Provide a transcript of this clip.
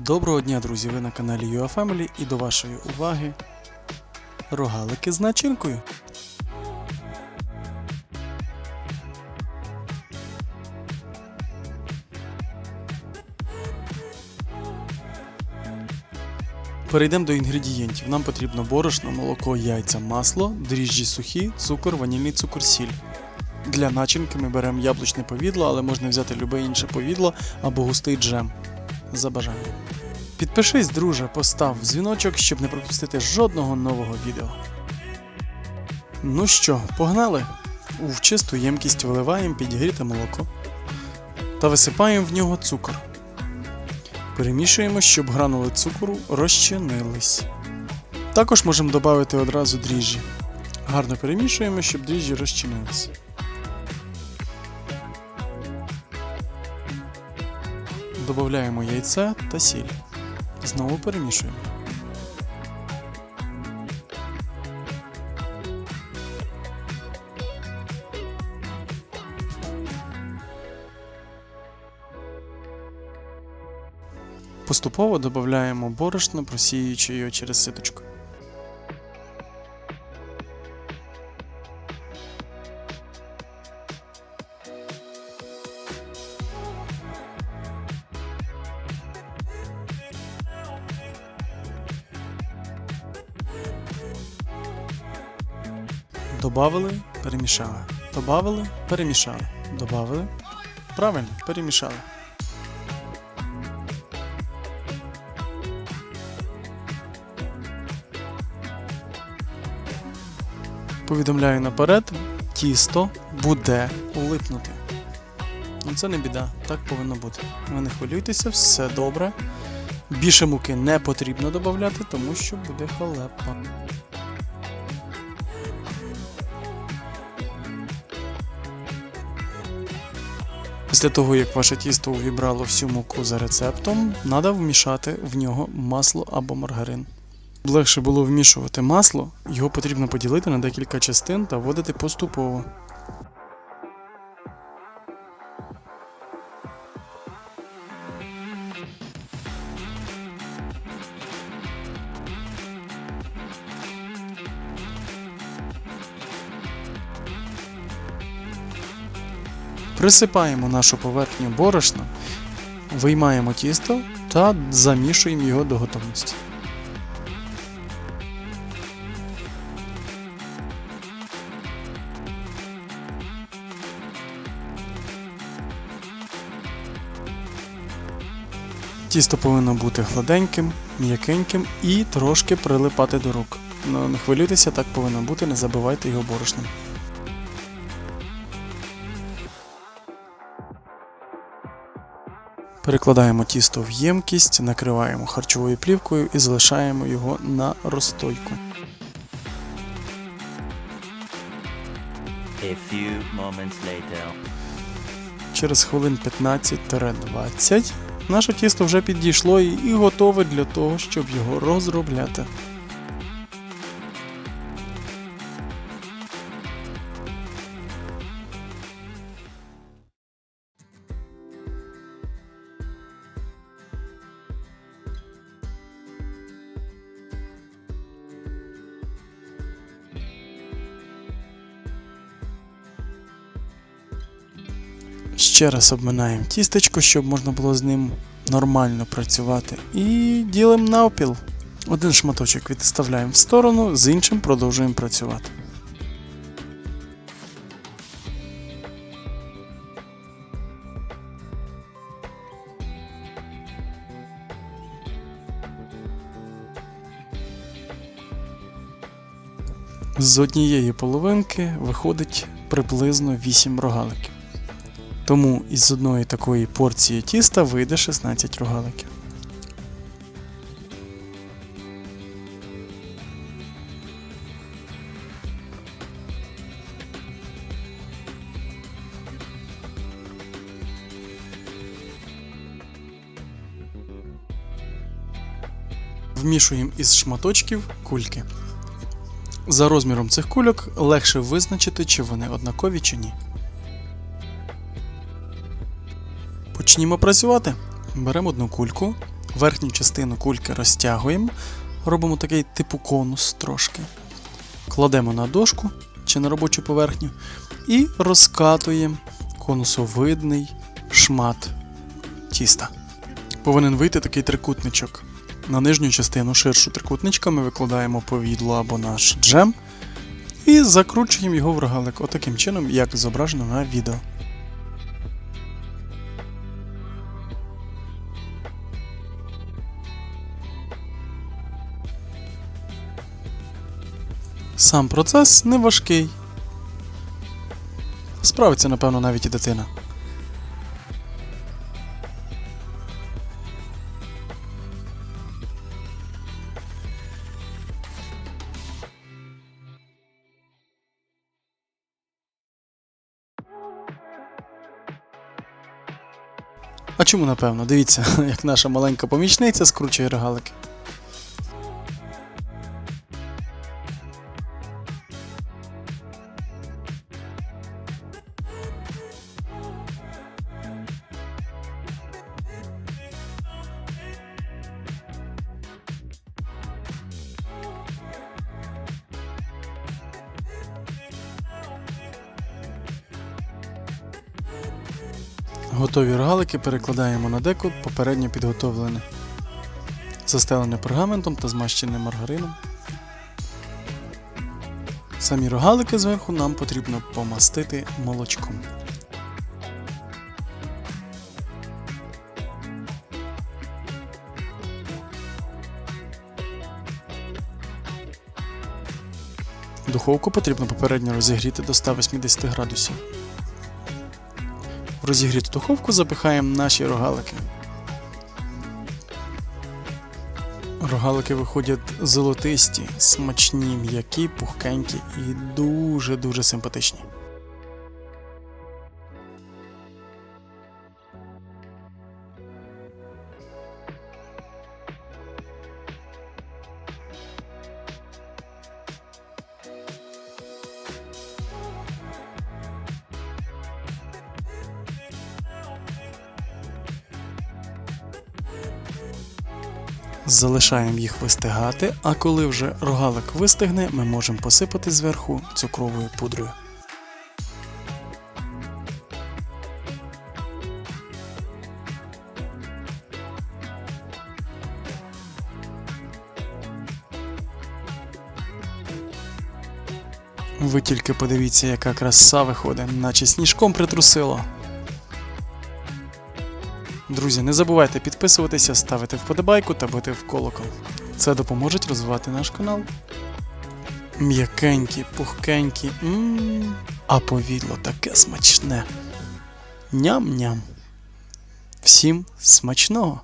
Доброго дня, друзі! Ви на каналі UAFamily і до вашої уваги рогалики з начинкою. Перейдемо до інгредієнтів. Нам потрібно борошно, молоко, яйця, масло, дріжджі сухі, цукор, ванільний цукор, сіль. Для начинки ми беремо яблучне повідло, але можна взяти любе інше повідло або густий джем. За бажанням. Підпишись, друже, постав дзвіночок, щоб не пропустити жодного нового відео. Ну що, погнали? У чисту ємкість виливаємо підігріте молоко та висипаємо в нього цукор. Перемішуємо, щоб гранули цукру розчинились. Також можемо додати одразу дріжджі. Гарно перемішуємо, щоб дріжджі розчинились. Додаємо яйце та сіль. Знову перемішуємо. Поступово додаємо борошно, просіюючи його через ситочку. Добавили, перемішали. Добавили, перемішали. Добавили. Правильно, перемішали. Повідомляю наперед, тісто буде липнути. Ну це не біда, так повинно бути. Ви не хвилюйтеся, все добре. Більше муки не потрібно додати, тому що буде халепа. Після того, як ваше тісто увібрало всю муку за рецептом, треба вмішати в нього масло або маргарин. Легше було вмішувати масло, його потрібно поділити на декілька частин та вводити поступово. Присипаємо нашу поверхню борошном, виймаємо тісто та замішуємо його до готовності. Тісто повинно бути гладеньким, м'якеньким і трошки прилипати до рук. Ну, не хвилюйтеся, так повинно бути, не забивайте його борошном. Перекладаємо тісто в ємкість, накриваємо харчовою плівкою і залишаємо його на розстойку. A few moments later. Через хвилин 15-20 наше тісто вже підійшло і і готове для того, щоб його розробляти. Ще раз обминаємо тістечко, щоб можна було з ним нормально працювати. І ділимо навпіл. Один шматочок відставляємо в сторону, з іншим продовжуємо працювати. З однієї половинки виходить приблизно 8 рогаликів. Тому із одної такої порції тіста вийде 16 рогаликів. Вмішуємо із шматочків кульки. За розміром цих кульок легше визначити, чи вони однакові чи ні. Почнімо працювати. Беремо одну кульку, Верхню частину кульки розтягуємо, робимо такий типу конус трошки. Кладемо на дошку чи на робочу поверхню і розкатуємо конусовидний шмат тіста. Повинен вийти такий трикутничок. На нижню частину ширшу трикутничка ми викладаємо повідло або наш джем і закручуємо його в рогалик, отаким чином, як зображено на відео. Сам процес не важкий. Справиться, напевно, навіть і дитина. А чому напевно? Дивіться, як наша маленька помічниця скручує рогалики. Готові рогалики перекладаємо на деко попередньо підготовлене, застелене пергаментом та змащене маргарином. Самі рогалики зверху нам потрібно помастити молочком. Духовку потрібно попередньо розігріти до 180 градусів. Розігріту духовку запихаємо наші рогалики. Рогалики виходять золотисті, смачні, м'які, пухкенькі і дуже-дуже симпатичні. Залишаємо їх вистигати, а коли вже рогалик вистигне, ми можемо посипати зверху цукровою пудрою. Ви тільки подивіться, яка краса виходить, наче сніжком притрусило. Друзі, не забувайте підписуватися, ставити вподобайку та бити в колокол. Це допоможе розвивати наш канал. М'якенькі, пухкенькі, м а повідло таке смачне. Ням-ням. Всім смачного!